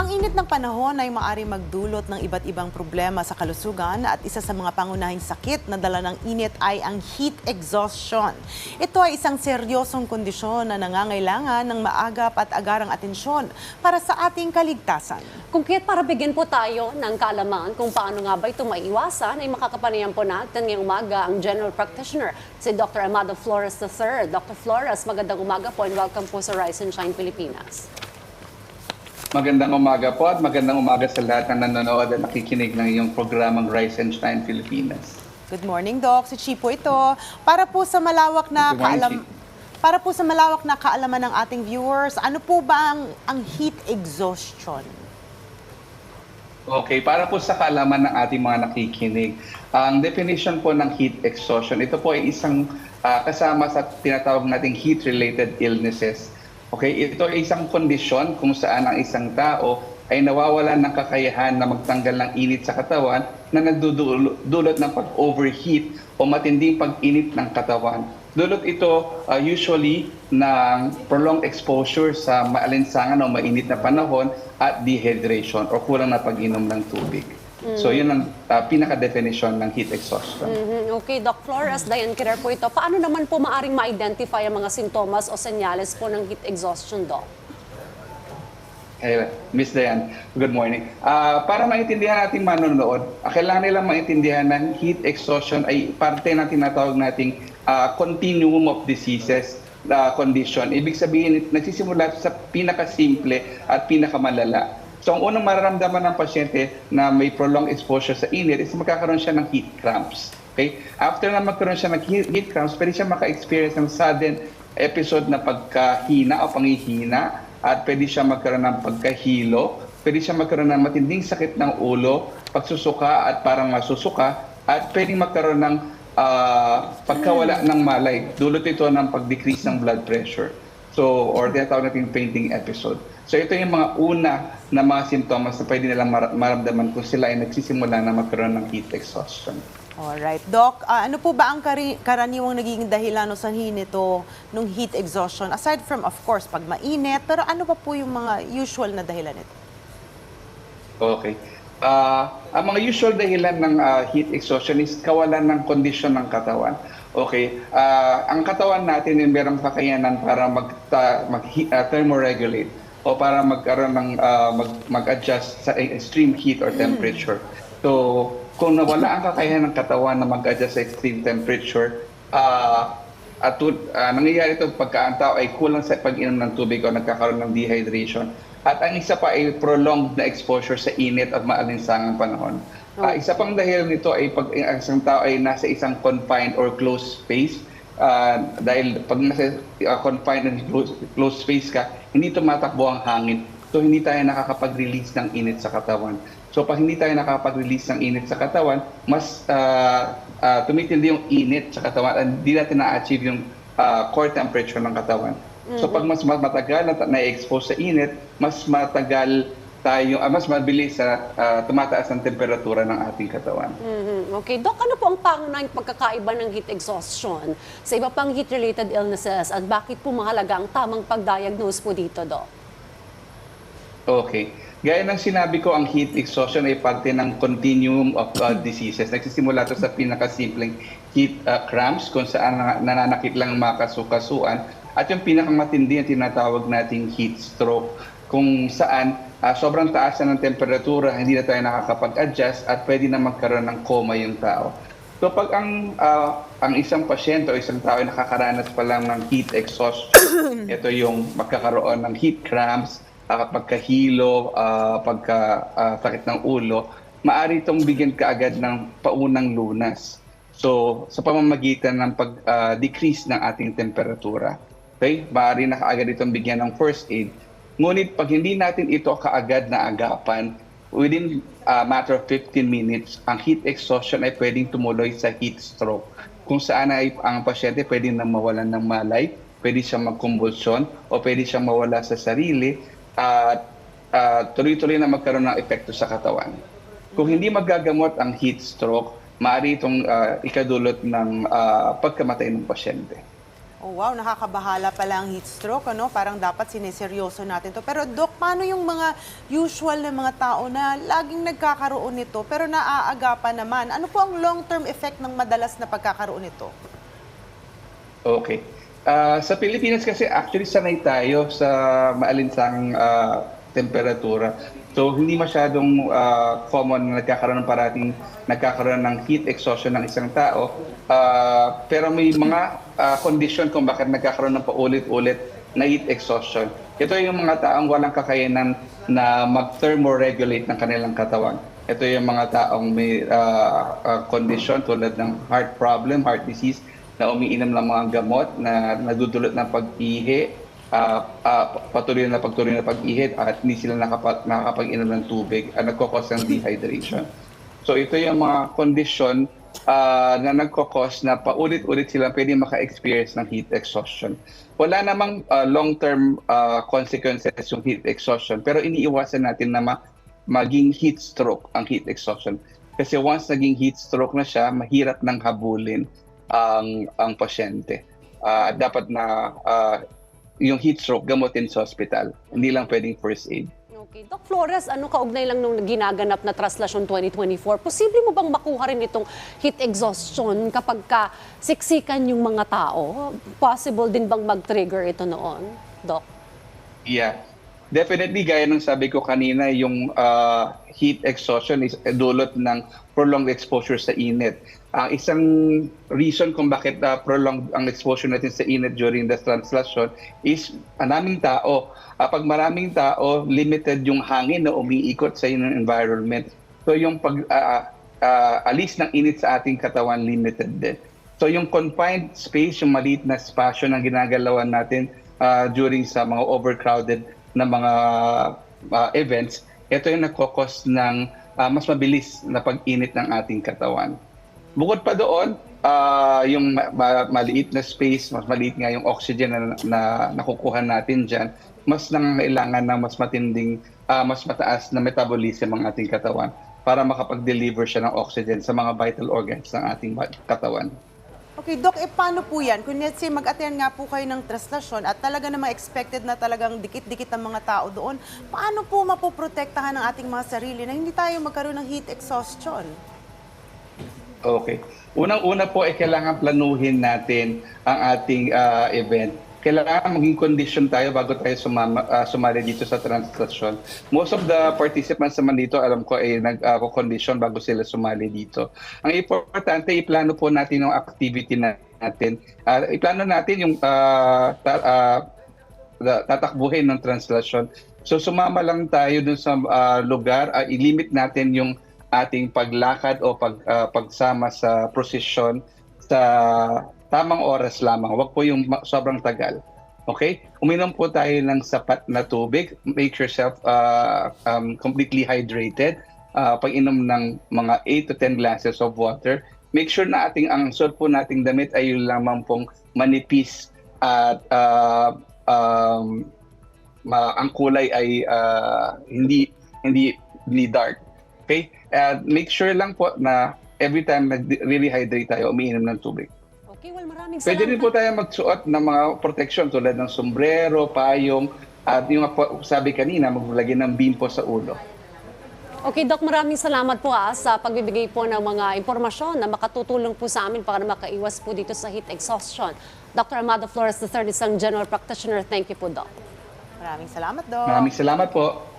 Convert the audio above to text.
Ang init ng panahon ay maari magdulot ng iba't ibang problema sa kalusugan at isa sa mga pangunahing sakit na dala ng init ay ang heat exhaustion. Ito ay isang seryosong kondisyon na nangangailangan ng maagap at agarang atensyon para sa ating kaligtasan. Kung kaya't para bigyan po tayo ng kaalaman kung paano nga ba ito maiwasan, ay makakapanayan po natin ngayong umaga ang General Practitioner, si Dr. Amado Flores III. Dr. Flores, magandang umaga po and welcome po sa Rise and Shine Pilipinas. Magandang umaga po at magandang umaga sa lahat na nanonood at nakikinig ng iyong programang Rise and Shine Pilipinas. Good morning, Doc. Si Chipo ito. Para po sa malawak na morning, kaalam... Chipo. Para po sa malawak na kaalaman ng ating viewers, ano po ba ang, ang heat exhaustion? Okay, para po sa kaalaman ng ating mga nakikinig, ang definition po ng heat exhaustion, ito po ay isang ah, kasama sa tinatawag nating heat-related illnesses. Okay, ito ay isang kondisyon kung saan ang isang tao ay nawawalan ng kakayahan na magtanggal ng init sa katawan na nagdudulot ng pag-overheat o matinding pag-init ng katawan. Dulot ito uh, usually ng prolonged exposure sa maalinsangan o mainit na panahon at dehydration o kulang na pag-inom ng tubig. So yun ang uh, pinaka-definition ng heat exhaustion. Mhm. Okay, Doc Flores, Diane Kirer po ito. Paano naman po maaring ma-identify ang mga sintomas o senyales po ng heat exhaustion, Doc? Hey, Miss Diane, good morning. Ah, para maintindihan natin manonood, ah, kailangan nilang maintindihan na heat exhaustion ay parte ng tinatawag nating ah, continuum of diseases na condition. Ibig sabihin, nagsisimula sa pinakasimple at pinakamalala. So ang unang mararamdaman ng pasyente na may prolonged exposure sa init is magkakaroon siya ng heat cramps. Okay? After na magkaroon siya ng heat, cramps, pwede siya maka-experience ng sudden episode na pagkahina o pangihina at pwede siya magkaroon ng pagkahilo, pwede siya magkaroon ng matinding sakit ng ulo, pagsusuka at parang masusuka, at pwede magkaroon ng ah, pagkawala ng malay. Dulot ito ng pag-decrease ng blood pressure. So, or tinatawag natin fainting episode. So, ito yung mga una na mga sintomas na pwede nilang mar- maramdaman kung sila ay nagsisimula na magkaroon ng heat exhaustion. Alright. Doc, ah, ano po ba ang kari- karaniwang nagiging dahilan o sanhi nito nung heat exhaustion? Aside from, of course, pag mainit, pero ano pa po yung mga usual na dahilan nito? Okay. Ah, ang mga usual dahilan ng ah, heat exhaustion is kawalan ng kondisyon ng katawan. Okay. Ah, ang katawan natin ay merong kakayanan para mag, ta- mag ah, thermoregulate o para magkaroon ng ah, mag, mag-adjust sa extreme heat or temperature. So, kung nawala ang kakayahan ng katawan na mag-adjust sa extreme temperature, ah, at tu- ah, nangyayari ito pagka ang tao ay kulang sa pag-inom ng tubig o nagkakaroon ng dehydration. At ang isa pa ay prolonged na exposure sa init at maalinsangang panahon. Ah, isa pang dahil nito ay pag ang isang tao ay nasa isang confined or closed space. Ah, dahil pag nasa ah, confined and closed, closed space ka, hindi tumatakbo ang hangin. So hindi tayo nakakapag-release ng init sa katawan. So pag hindi tayo nakakapag-release ng init sa katawan, mas ah, ah, tumitindi yung init sa katawan at hindi natin na-achieve yung ah, core temperature ng katawan. So pag mas matagal na na-expose sa init, mas matagal tayo, ah, mas mabilis sa ah, tumataas ang temperatura ng ating katawan. Mhm. Okay, Doc, ano po ang pangunahing pagkakaiba ng heat exhaustion sa iba pang heat-related illnesses at bakit po mahalaga ang tamang pag-diagnose po dito, Doc? Okay. Gaya ng sinabi ko, ang heat exhaustion ay parte ng continuum of uh, diseases. Nagsisimula ito sa pinakasimpleng heat uh, cramps kung saan na- nananakit lang ang mga kasukasuan at yung pinakamatindi ang tinatawag nating heat stroke kung saan uh, sobrang taas na ng temperatura, hindi na tayo nakakapag-adjust at pwede na magkaroon ng coma yung tao. So pag ang ah, ang isang pasyente o isang tao ay nakakaranas pa lang ng heat exhaustion, ito yung magkakaroon ng heat cramps, uh, pagkahilo, ah, pagka ah, sakit ng ulo, maari itong bigyan kaagad ng paunang lunas. So sa pamamagitan ng pag-decrease ng ating temperatura. Okay? Maaari na kaagad itong bigyan ng first aid. Ngunit pag hindi natin ito kaagad na agapan, within a matter of 15 minutes, ang heat exhaustion ay pwedeng tumuloy sa heat stroke. Kung saan ay ang pasyente pwedeng na mawalan ng malay, pwede siyang magkumbulsyon, o pwede siyang mawala sa sarili, at ah, tuloy-tuloy na magkaroon ng epekto sa katawan. Kung hindi magagamot ang heat stroke, maaari itong ah, ikadulot ng ah, pagkamatay ng pasyente. Oh, wow, nakakabahala pala ang heat stroke, ano? Parang dapat sineseryoso natin to. Pero Doc, paano yung mga usual na mga tao na laging nagkakaroon nito pero naaagapan naman? Ano po ang long-term effect ng madalas na pagkakaroon nito? Okay. Ah, sa Pilipinas kasi actually sanay tayo sa maalinsang ah, temperatura. So hindi masyadong ah, common na nagkakaroon ng parating nagkakaroon ng heat exhaustion ng isang tao. Ah, pero may mga ah, condition kung bakit nagkakaroon ng paulit-ulit na heat exhaustion. Ito yung mga taong walang kakayanan na mag-thermoregulate ng kanilang katawan. Ito yung mga taong may ah, ah, condition tulad ng heart problem, heart disease, na umiinom ng mga gamot na nadudulot ng pag-ihi, ah, ah, patuloy na pagtuloy na pag-ihi at hindi sila nakapa, nakakapag-inom ng tubig at nagkakos ng dehydration. So ito yung mga condition ah, na nagkakos na paulit-ulit sila pwede maka-experience ng heat exhaustion. Wala namang ah, long-term ah, consequences yung heat exhaustion pero iniiwasan natin na ma- maging heat stroke ang heat exhaustion. Kasi once naging heat stroke na siya, mahirap nang habulin ang ang pasyente. Ah, dapat na ah, yung heat stroke gamutin sa hospital. Hindi lang pwedeng first aid. Okay. Doc Flores, ano kaugnay lang nung ginaganap na Traslasyon 2024? Posible mo bang makuha rin itong heat exhaustion kapag ka siksikan yung mga tao? Possible din bang mag-trigger ito noon, Doc? Yeah. Definitely, gaya ng sabi ko kanina, yung ah, heat exhaustion is dulot ng prolonged exposure sa init. Ang isang reason kung bakit ah, prolonged ang exposure natin sa init during the translation is maraming tao. Ah, pag maraming tao, limited yung hangin na umiikot sa inyong environment. So yung pag ah, ah, alis ng init sa ating katawan, limited din. So yung confined space, yung maliit na spasyo na ginagalawan natin ah, during sa mga overcrowded na mga ah, events, ito yung nagkokos ng ah, mas mabilis na pag-init ng ating katawan. Bukod pa doon, ah, yung ma- ma- maliit na space, mas maliit nga yung oxygen na, na nakukuha natin dyan, mas nangangailangan ng mas matinding, ah, mas mataas na metabolism ang ating katawan para makapag-deliver siya ng oxygen sa mga vital organs ng ating katawan. Okay, Doc, eh paano po yan? Kung let's say mag-attend nga po kayo ng traslasyon at talaga namang expected na talagang dikit-dikit ang mga tao doon, paano po mapoprotektahan ng ating mga sarili na hindi tayo magkaroon ng heat exhaustion? Okay. Unang-una po ay kailangan planuhin natin ang ating ah, event. Kailangan maging condition tayo bago tayo sumama, ah, sumali dito sa translation. Most of the participants naman dito, alam ko, ay nag-condition bago sila sumali dito. Ang importante, iplano po natin yung activity na- natin. Ah, iplano natin yung ah, ta- da- tatakbuhin ng translation. So sumama lang tayo dun sa ah, lugar, ah, ilimit natin yung ating paglakad o pag, ah, pagsama sa procession sa tamang oras lamang. Huwag po yung sobrang tagal. Okay? Uminom po tayo ng sapat na tubig. Make yourself ah, um, completely hydrated. Ah, pag-inom ng mga 8 to 10 glasses of water. Make sure na ating ang suot po nating damit ay yung lamang pong manipis at ah, um, ma- ang kulay ay ah, hindi hindi hindi dark. Okay? At make sure lang po na every time nag-rehydrate tayo, umiinom ng tubig. Okay, well maraming Pwede rin salamat. po tayo magsuot ng mga protection tulad ng sombrero, payong, at yung sabi kanina, maglagay ng bimpo sa ulo. Okay, Doc, maraming salamat po ah, sa pagbibigay po ng mga impormasyon na makatutulong po sa amin para makaiwas po dito sa heat exhaustion. Dr. Amado Flores III, isang general practitioner. Thank you po, Doc. Maraming salamat, Doc. Maraming salamat po.